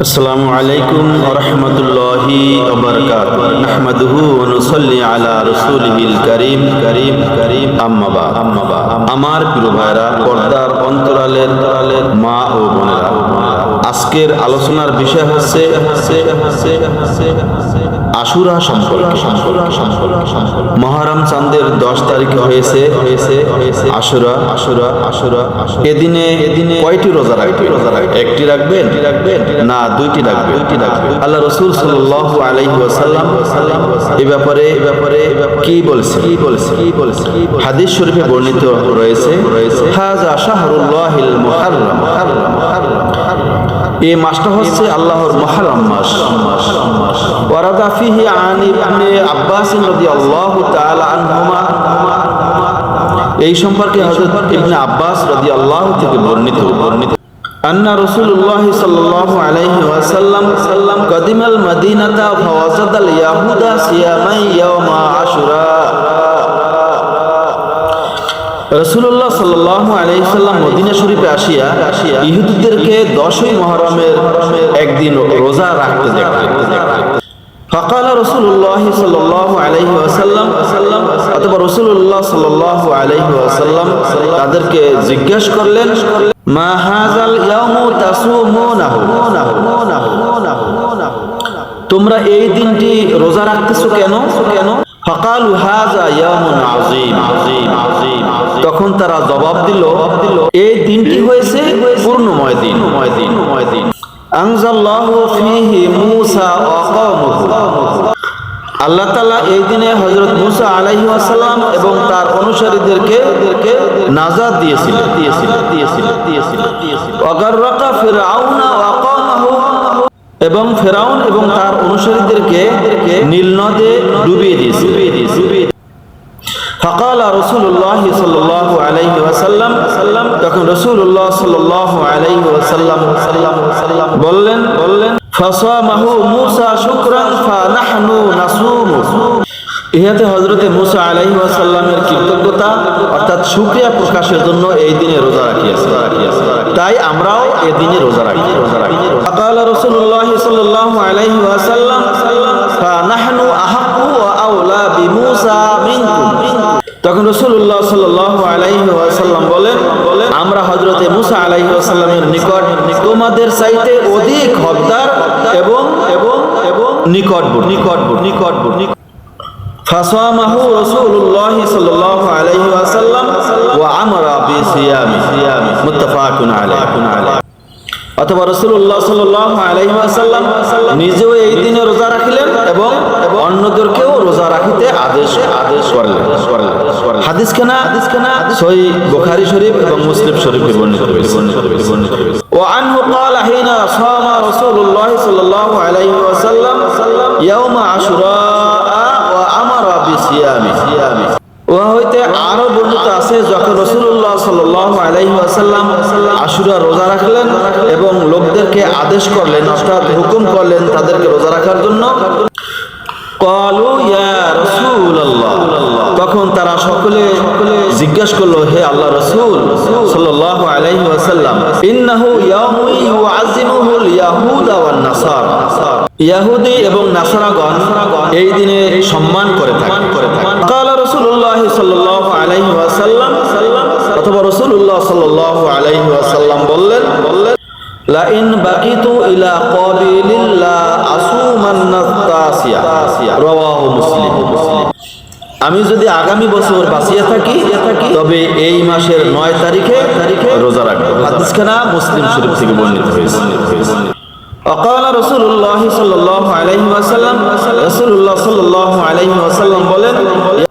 السلام عليكم ورحمة الله وبركاته نحمده ونصلي على رسوله الكريم كريم كريم أما بعد أما بعد আমার প্রিয় ভাইরা পর্দার অন্তরালের মা ও বোনেরা আজকের আলোচনার বিষয় হচ্ছে আশুরা সম্পর্কে। মহারাম চান্দের দশ তারিখে হয়েছে আশুরা। আশুরা আশুরা এদিনে এদিনে কয়টি রোজা রাখবে রোজা রাখবে একটি রাখবেন রাখবেন না দুইটি রাখবে দুইটি রাখবে আল্লাহ রসুল সাল্লাল্লাহু আলাইহি ওয়াসাল্লাম এই ব্যাপারে এই ব্যাপারে কি বলছে কি বলছে কি বলছে হাদিস শরীফে বর্ণিত রয়েছে রয়েছে হাযা শাহরুল্লাহিল মুহাররাম। এই মাসটা হচ্ছে আল্লাহর মুহাররম মাস। ওয়ারাদা ফিহি আন ইবনে আব্বাস রাদিয়াল্লাহু তাআলা আনহুমা এই সম্পর্কে হযরত ইবনে আব্বাস রাদিয়াল্লাহু থেকে বর্ণিত বর্ণিত أن رسول الله صلى الله عليه وسلم قدم المدينة فوجد اليهود صياما يوم عاشوراء রসুল্লাহ সাল্লাহ আলাইসাল্লাম মদিনা শরীফে আসিয়া ইহুদিদেরকে দশই মহরমের একদিন রোজা রাখতে দেখলেন فقال رسول الله صلى الله عليه وسلم অথবা রসুল্লাহ সাল্লাহ আলাইহি ওয়াসাল্লাম তাদেরকে জিজ্ঞেস করলেন মা হাজাল ইয়াউমু তাসুমুনাহু তোমরা এই দিনটি রোজা রাখতেছো কেন কেন ফকালু হাজা ইয়ামুন আযীম আযীম আযীম তখন তারা জবাব দিল এই দিনটি হয়েছে পূর্ণময় দিন ময় দিন এবং ফেরাউন এবং তার অনুসারীদেরকে নীল নদে ডুবিয়ে দিয়েছিল তখন রাসূলুল্লাহ সাল্লাল্লাহু আলাইহি ওয়াসাল্লাম বললেন বললেন ফাসামাহু মূসা শুকরান ফানাহনু নাসুমু ইহাতে হজরতে মুসা আলাইহি ওয়াসাল্লামের কৃতজ্ঞতা অর্থাৎ শুকরিয়া প্রকাশের জন্য এই দিনে রোজা রাখিয়াছে তাই আমরাও এই দিনে রোজা রাখি রোজা রাখি فقال رسول الله صلى الله عليه وسلم فنحن أحق وأولى بموسى منكم তখন রসুল্লাহ সাল্লাহ আলাইহি ওয়াসাল্লাম বলেন বলেন আমরা হজরতে মুসা আলাইহি ওয়াসাল্লামের নিকট তোমাদের চাইতে অধিক হকদার এবং এবং এবং নিকটবর্তী নিকটবর্তী নিকটবর্তী فصامه رسول الله صلى الله عليه وسلم وعمر بصيام متفق عليه অথবা রসুল্লাহ সাল্লাহ আলাইসাল্লাম নিজেও এই দিনে রোজা রাখিলেন এবং অন্যদেরকেও রোজা রাখিতে আদেশ আদেশ করলেন হাদিস খানা হাদিস খানা সই বুখারী শরীফ এবং মুসলিম শরীফে বর্ণিত হয়েছে وعنه قال حين صام رسول الله صلى الله عليه وسلم يوم عاشوراء আশুরা রোজা রাখলেন এবং লোকদেরকে আদেশ করলেন, অর্থাৎ হুকুম করলেন তাদেরকে রোজা রাখার জন্য। তখন তারা সকলে জিজ্ঞাসা করল, হে আল্লাহ রাসূল ইয়াহুদি এবং নাসারাগণ এই দিনে সম্মান করে থাকেন অথবা রসুল্লাহ সাল্লাহ আলাইহি বললেন বললেন আমি যদি আগামী বছর বাঁচিয়ে থাকি, তবে এই মাসের নয় তারিখে তারিখে রোজা রাখব। মুসলিম শরীফ থেকে বর্ণিত হয়েছে। বলেন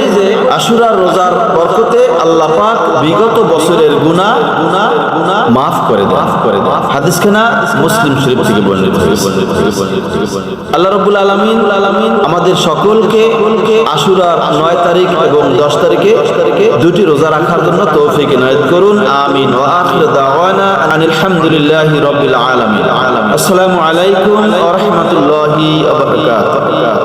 আশুরার রোজার বরকতে আল্লাহ পাক বিগত বছরের গুনাহ গুনাহ গুনাহ মাফ করে দেন। করে দেন। হাদিস খানা মুসলিম শরীফ থেকে বর্ণিত আল্লাহ রাব্বুল আলামিন আলামিন আমাদের সকলকে আশুরার 9 তারিখ এবং 10 তারিখে দুটি রোজা রাখার জন্য তৌফিক ইনায়াত করুন। আমিন। ওয়া আখির দাওয়ানা আনিল হামদুলিল্লাহি রাব্বিল আলামিন। আসসালামু আলাইকুম ওয়া রাহমাতুল্লাহি ওয়া বারাকাতুহু।